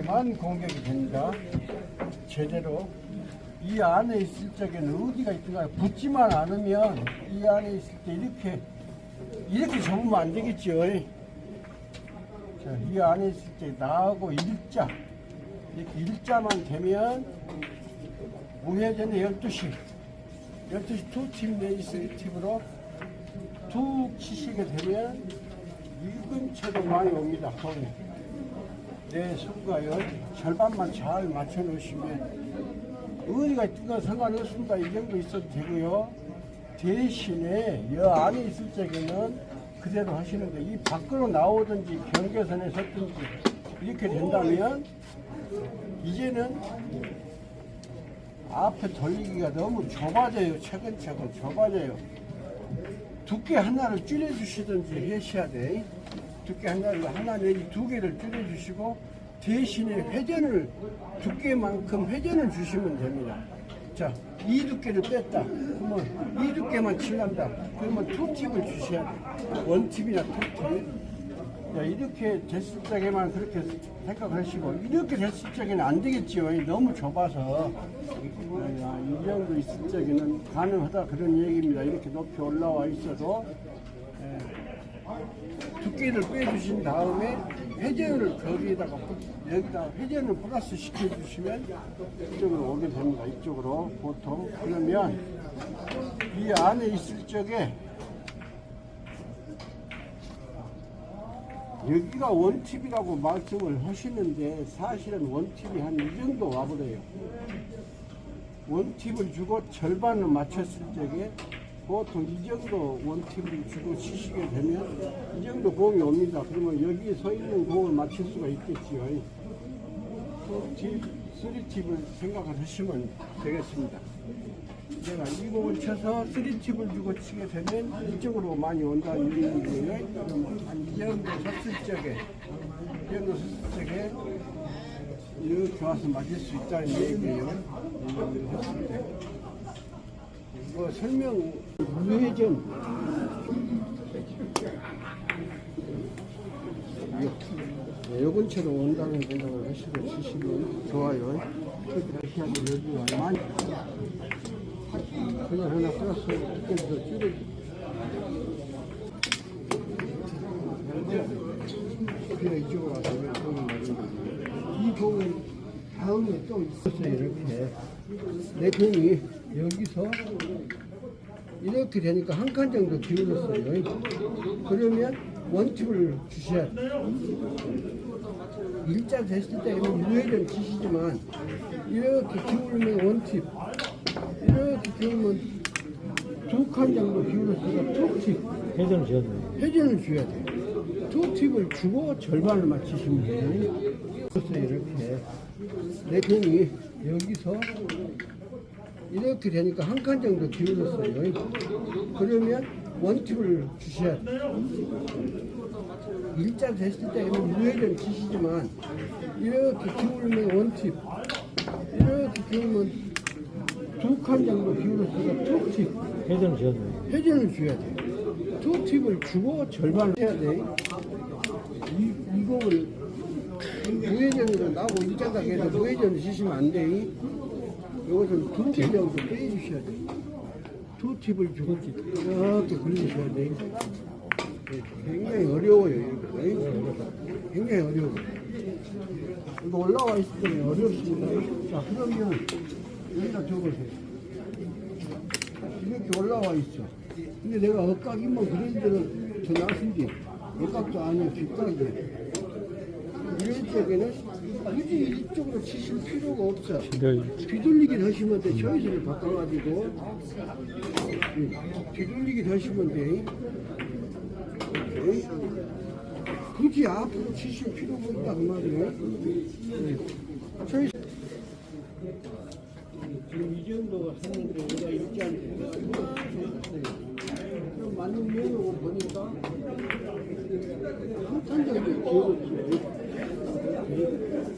적에만 공격이 됩니다. 제대로 이 안에 있을 적에는 어디가 있든가 붙지만 않으면 이 안에 있을 때 이렇게 이렇게 접으면 안 되겠죠. 자, 이 안에 있을 때 나하고 일자 이렇게 일자만 되면 우회전에 12시 12시 투팀 내지 쓰리팀으로 툭 치시게 되면 이 근처도 많이 옵니다. 거기. 내 손과요 절반만 잘 맞춰 놓으시면 어디가 있든가 상관없습니다. 이 정도 있어도 되고요. 대신에 이 안에 있을 적에는 그대로 하시는데 이 밖으로 나오든지 경계선에 섰든지 이렇게 된다면 이제는 앞에 돌리기가 너무 좁아져요. 차근차근 좁아져요. 두께 하나를 줄여주시든지 하셔야 돼. 두께 하나를 하나 내지 두 개를 줄여주시고 대신에 회전을 두께만큼 회전을 주시면 됩니다. 자, 이 두께를 뺐다. 그러면 이 두께만 칠한다. 그러면 투 팁을 주셔야 돼. 원 팁이나 투 팁. 자, 이렇게 됐을 적에만 그렇게 생각하시고 이렇게 됐을 적에는 안 되겠지요. 너무 좁아서 아, 이 정도 있을 적에는 가능하다 그런 얘기입니다. 이렇게 높이 올라와 있어도 예, 두께를 빼주신 다음에 회전을 거기에다가 뿌- 여기다 회전을 플러스 시켜주시면 이쪽으로 오게 됩니다. 이쪽으로 보통 그러면 이 안에 있을 적에 여기가 원팁이라고 말씀을 하시는데 사실은 원팁이 한 이 정도 와버려요. 원팁을 주고 절반을 맞췄을 적에 보통 이 정도 원팁을 주고 치시게 되면 이 정도 공이 옵니다. 그러면 여기에 서 있는 공을 맞출 수가 있겠지요. 쓰리팁을 생각을 하시면 되겠습니다. 제가 이 공을 쳐서 쓰리팁을 주고 치게 되면 이쪽으로 많이 온다는 얘기고요. 한이 정도 섰을 적에, 이 정도 섰을 적에 이렇게 와서 맞을 수 있다는 얘기예요. 때. 뭐 설명, 우회전. 네, 요 근처로 온다는 생각을 하시고 치시면 좋아요. 이렇게 하면 여기가 많이 그냥 하나 플러스 두께를 더 줄여. 그냥 이쪽으로 와서 이 공을 맞은 거죠. 이 공은 다음에 또 있었어요, 이렇게. 내 공이 여기서 이렇게 되니까 한 칸 정도 기울었어요. 그러면 원팁을 주셔야 돼요. 일자 됐을 때는 우회전 치시지만 이렇게 기울면 원팁 이렇게 기울면 두 칸 정도 기울었으니까 투팁 회전을 지어야 돼요. 회전을 줘야 돼요. 투팁을 주고 절반을 맞추시면 돼요. 그래서 이렇게 내 공이 여기서 이렇게 되니까 한 칸 정도 기울었어요. 그러면 원팁을 주셔야 돼요. 일자 됐을 때는 우회전 치시지만 이렇게 기울면 원팁 이렇게 기울면 두 칸 정도 기울었으니까 투팁 회전을 지어야 돼요. 회전을 줘야 돼요. 투팁을 주고 절반을 해야 돼. 이, 이 공을 우회전으로 나고 일자가 해서 우회전을 치시면 안 돼. 이것은 두팁 정도 빼주셔야 돼. 두 팁을 주고 이렇게 굴리셔야 돼. 네, 굉장히 어려워요. 이렇게. 굉장히 어려워요. 이거 올라와 있을 때 어렵습니다. 자, 그러면 여기다 적으세요. 이렇게 올라와 있어. 근데 내가 엇각이면 그런 데는 더 낫은데, 엇각도 아니야, 뒷각이야. 적에는 굳이 이쪽으로 치실 필요가 없어. 네. 뒤돌리기 하시면 돼. 초이스를 바꿔가지고. 응. 뒤돌리기 하시면 돼. 이렇게. 굳이 앞으로 치실 필요가 없다, 그 말이에요. 네. 초이스. 지금 이 정도가 했는데 우리가 읽지 그럼 맞는 면으로 보니까 한탄 정도 기울었죠.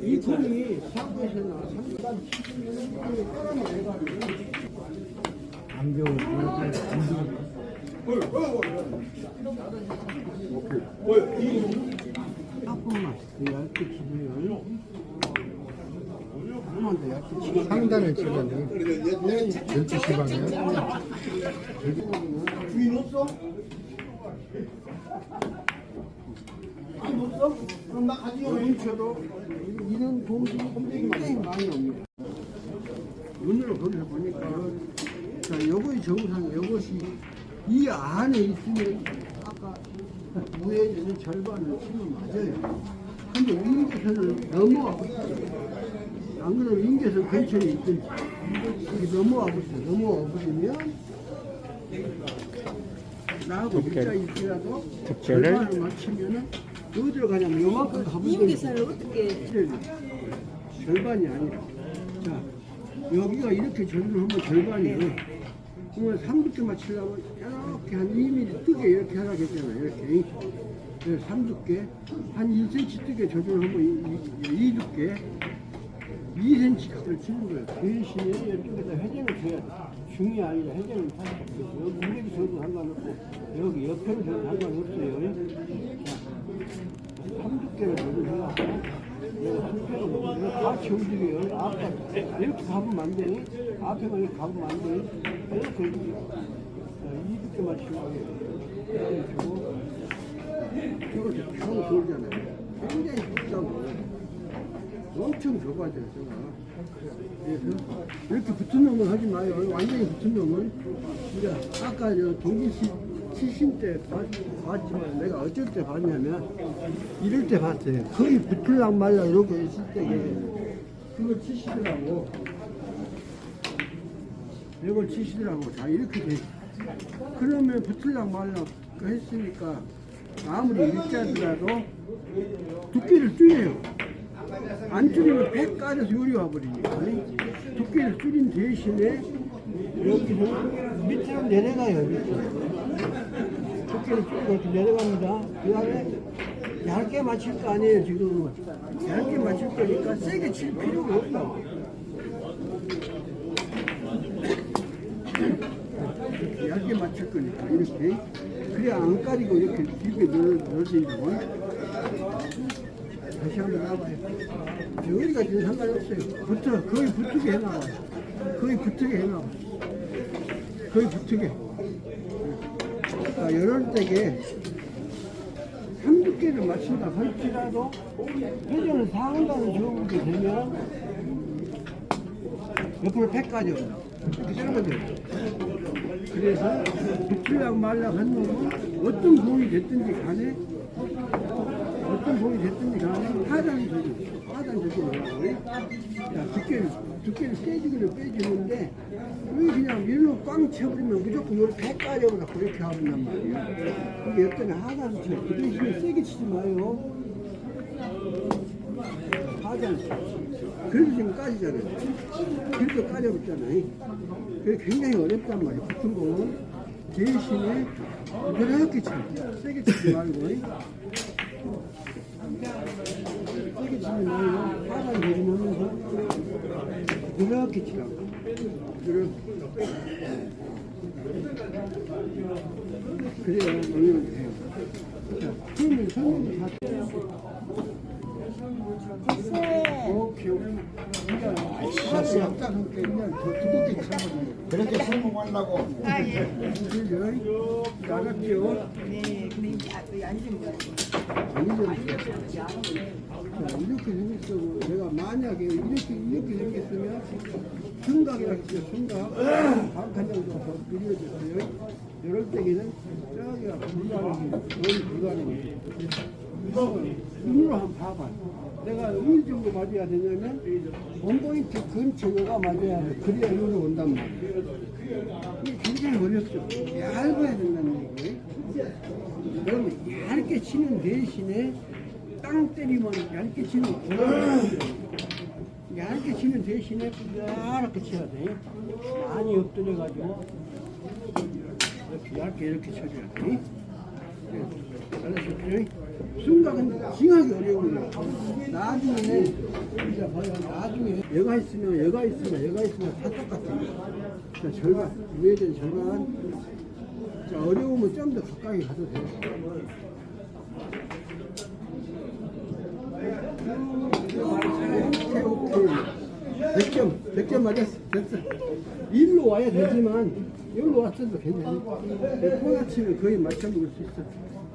면 깔아만 해가지고 안경을 조금만 더 얇게 치세요. 조금만 더 얇게 치세요. 상단을 찍었는데 전체 시방이야. 주인 없어? 주인 없어? 그럼 나 가지고 근처도 이런 공들이 굉장히 많이 옵니다. 눈으로 거기서 보니까 자, 요거의 정상 요것이 이 안에 있으면 아까 있는 절반을 치면 맞아요. 근데 인계선을 넘어가고 있어요. 안 그러면 인계선 근처에 있든지 이게 넘어가고 있어요. 넘어가 버리면 나하고 일자 있더라도? 절반을 맞추면은 어디로 가냐면 요만큼 가보면 인계선을 어떻게 절반이 아니라. 자 여기가 이렇게 전후하면 절반이에요 그러면 3두께 맞추려면 이렇게 한 2mm 뜨게 이렇게 하라 했잖아요 이렇게. 3두께. 한 1cm 뜨게 조절하면 2두께. 2cm 각을 치는 거예요. 대신에 이쪽에다 회전을 줘야 돼. 중이 아니라 회전을 사서. 여기 무게기 줘도 상관없고 여기 옆에는 줘도 상관없어요. 자, 3두께를 조절해갖고 내가 한편으로 보면 같이 움직여요. 앞에 이렇게 가보면 안 돼. 앞에만 이렇게 가보면 안 돼. 이렇게. 이렇게 맞추고 이렇게 주고 저걸 쭉 돌잖아요. 굉장히 비싸고 엄청 좁아져요. 그래서 이렇게 붙은 놈은 하지 마요. 완전히 붙은 놈은 이제 아까 저 동기 씨 치신 때 봤, 봤지만 내가 어쩔 때 봤냐면 이럴 때 봤어요. 거의 붙을랑 말라 이렇게 있을 때에 그걸 치시더라고. 이걸 치시더라고. 자 이렇게 돼. 그러면 붙을랑 말라 했으니까 아무리 일자더라도 두께를 줄여요. 안 줄이면 배 까져서 요리 와 버리니까 두께를 줄인 대신에 여기서 밑으로 내려가요 밑으로 두께를 이렇게 내려갑니다 그 다음에 얇게 맞출 거 아니에요 지금 얇게 맞출 거니까 세게 칠 필요가 이렇게 얇게 맞출 거니까 이렇게 그래야 안 까리고 이렇게 깊게 넣어지고 다시 한번 나와봐요. 여기가 지금 상관없어요. 붙어, 거의 붙게 해놔봐요. 거의 붙게 해놔봐. 거의 붙게. 자, 이럴 때게 한두께를 맞춘다 할지라도 회전을 상단을 줘보게 되면 옆으로 팩까지 온다. 이렇게 떨어져요. 그래서 붙으려고 말라고 한 놈은 어떤 공이 됐든지 간에 공이 됐든지 간에 하단 조절, 하단 자, 두께를, 두께를 세지기를 빼주는데 왜 그냥 밀로 꽝 쳐버리면 무조건 배 까져버려 그렇게 하단 말이에요. 이게 어떤 하단 쳐, 그 대신에 세게 치지 마요. 하단 쳐. 그래도 지금 까지잖아요. 그래도 까져버렸잖아요. 그게 굉장히 어렵단 말이에요. 붙은 공은 대신에 이렇게 쳐. 세게 치지 말고. 치지 말고 하단 내리면서 이렇게 치라고. 이렇게. 그래야 올리면 돼요. 자, 그러면 설명도 다 오케이. 그러니까 하나도 약간 그냥 더 두껍게 쳐버리는 그렇게 성공하려고. 거예요. 나갔죠? 네, 근데 이제 아, 그 앉은 거. 자, 이렇게 생겼어. 내가 만약에 이렇게, 이렇게 생겼으면 승각이라 했죠. 승각. 반칸 정도 더 그려졌어요. 이럴 때에는 저기가 불가능해. 거의 불가능해. 이거 눈으로 한번 봐봐. 내가 어느 정도 맞아야 되냐면 원포인트 근처가 맞아야 돼. 그래야 눈이 온단 말이야. 굉장히 어렵죠. 얇아야 된다는 얘기예요. 그러면 얇게 치는 대신에 땅 때리면 얇게 치는 거. 얇게 치는 대신에 이렇게 쳐야 돼. 많이 엎드려가지고 이렇게 얇게 이렇게 쳐줘야 돼. 알았어? 순간은 징하기 어려운 거야. 나중에 진짜 봐요. 나중에 얘가 있으면 얘가 있으면 얘가 있으면 다 똑같아. 자 절반 위에는 절반. 자 어려우면 좀 더 가까이 가도 돼. 오케이 오케이. 100점 100점 맞았어. 됐어. 일로 와야 되지만 여기로 왔어도 괜찮아. 코나 치면 거의 먹을 수 있어.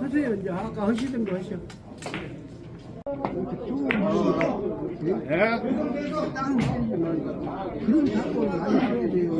하세요 이제 아까 하시던 거 하셔. 말고 그런 작업을 많이 해야 돼요.